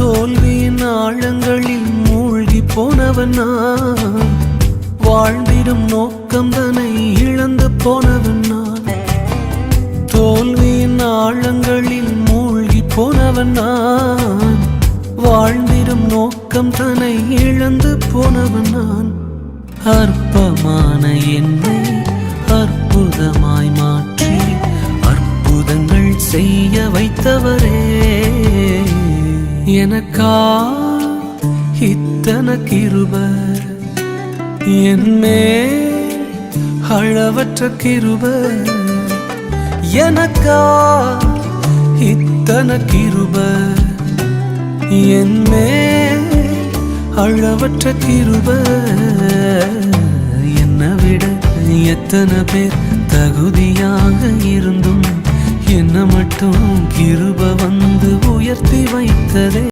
தோல்வியின் ஆழங்களில் மூழ்கி போனவன்? நான் வாழ்ந்திடும் நோக்கம் தன்னை இழந்து போனவன்? நான் தோல்வியின் ஆழங்களில் மூழ்கி போனவன்? நான் வாழ்ந்திடும் நோக்கம் தன்னை இழந்து போனவன்? நான் அற்பமான என்னை அற்புதமாய் மாற்றி அற்புதங்கள் செய்ய வைத்தவரே. எனக்கா இத்தன கிருபர்? என்மே அளவற்ற கிருபர். எனக்கா இத்தன கிருபர்? என்மே அளவற்ற கிருபர். என்னை விட எத்தனை பேர் தகுதியாக இருந்தும் என்ன மட்டும் கிருப வந்து உயர்த்தி வைத்ததே.